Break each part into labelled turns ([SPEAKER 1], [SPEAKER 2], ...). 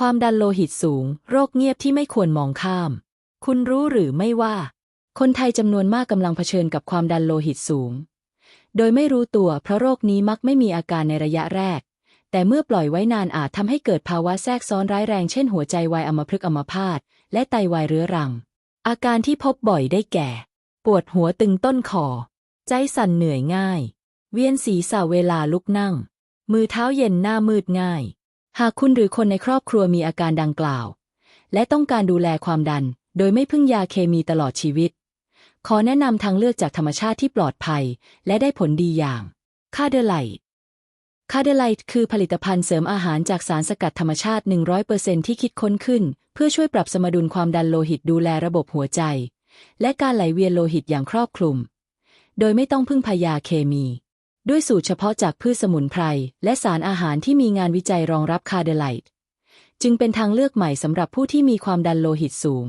[SPEAKER 1] ความดันโลหิตสูง โรคเงียบที่ไม่ควรมองข้าม คุณรู้หรือไม่ว่า คนไทยจำนวนมากกำลังเผชิญกับความดันโลหิตสูง โดยไม่รู้ตัวเพราะโรคนี้มักไม่มีอาการในระยะแรก แต่เมื่อปล่อยไว้นานอาจทำให้เกิดภาวะแทรกซ้อนร้ายแรงเช่นหัวใจวายอัมพฤกษ์อัมพาตและไตวายเรื้อรัง อาการที่พบบ่อยได้แก่ ปวดหัวตึงต้นคอ ใจสั่นเหนื่อยง่าย เวียนศีรษะเวลาลุกนั่ง มือเท้าเย็นหน้ามืดง่าย หากคุณหรือคนในครอบครัวมีอาการดังกล่าว และต้องการดูแลความดัน โดยไม่พึ่งยาเคมีตลอดชีวิต ขอแนะนำทางเลือกจากธรรมชาติที่ปลอดภัย และได้ผลดีอย่างคาเดไลท์คาเดไลท์คือผลิตภัณฑ์เสริมอาหารจากสารสกัดธรรมชาติ 100%ที่คิดค้นขึ้น เพื่อช่วยปรับสมดุลความดันโลหิตดูแลระบบหัวใจ และการไหลเวียนโลหิตอย่างครอบคลุม โดยไม่ต้องพึ่งพายาเคมี ด้วยสูตรเฉพาะจากพืชสมุนไพร และสารอาหารที่มีงานวิจัยรองรับคาเดไลท์จึงเป็นทางเลือกใหม่สำหรับผู้ที่มีความดันโลหิตสูง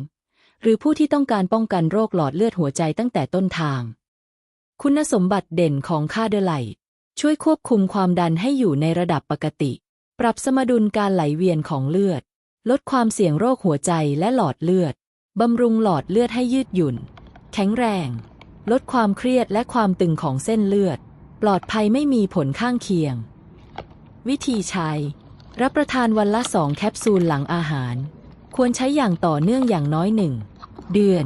[SPEAKER 1] หรือผู้ที่ต้องการป้องกันโรคหลอดเลือดหัวใจตั้งแต่ต้นทาง คุณสมบัติเด่นของคาเดไลท์ช่วยควบคุมความดันให้อยู่ในระดับปกติ ปรับสมดุลการไหลเวียนของเลือด ลดความเสี่ยงโรคหัวใจและหลอดเลือด บำรุงหลอดเลือดให้ยืดหยุ่น แข็งแรง ลดความเครียดและความตึงของเส้นเลือด ลอดภัยไม่มีผลข้างเคียง วิธีใช้ รับประทานวันละสองแคปซูลหลังอาหาร ควรใช้อย่างต่อเนื่องอย่างน้อยหนึ่งเดือน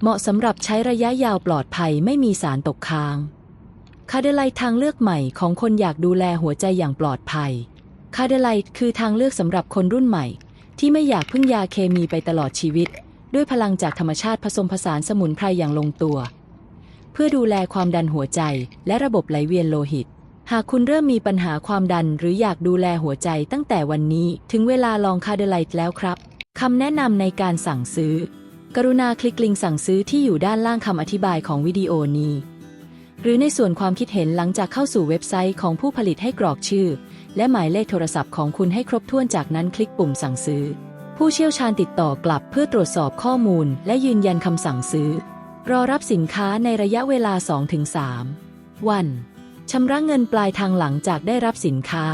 [SPEAKER 1] เหมาะสำหรับใช้ระยะยาวปลอดภัยไม่มีสารตกค้างคาเดไลท์ทางเลือกใหม่ของคนอยากดูแลหัวใจอย่างปลอดภัยคาเดไลท์คือทางเลือกสำหรับคนรุ่นใหม่ ที่ไม่อยากพึ่งยาเคมีไปตลอดชีวิต ด้วยพลังจากธรรมชาติผสมผสานสมุนไพรอย่างลงตัว เพื่อดูแลความดันหัวใจ และระบบไหลเวียนโลหิต หากคุณเริ่มมีปัญหาความดันหรืออยากดูแลหัวใจตั้งแต่วันนี้ถึงเวลาลองคาเดไลท์แล้วครับคำแนะนำในการสั่งซื้อ กรุณาคลิกลิงก์สั่งซื้อที่อยู่ด้านล่างคำอธิบายของวิดีโอนี้ หรือในส่วนความคิดเห็นหลังจากเข้าสู่เว็บไซต์ของผู้ผลิตให้กรอกชื่อ และหมายเลขโทรศัพท์ของคุณให้ครบถ้วนจากนั้นคลิกปุ่มสั่งซื้อ ผู้เชี่ยวชาญติดต่อกลับเพื่อตรวจสอบข้อมูล และยืนยันคำสั่งซื้อ รอรับสินค้าในระยะเวลา 2-3 วัน ชำระเงินปลายทางหลังจากได้รับสินค้า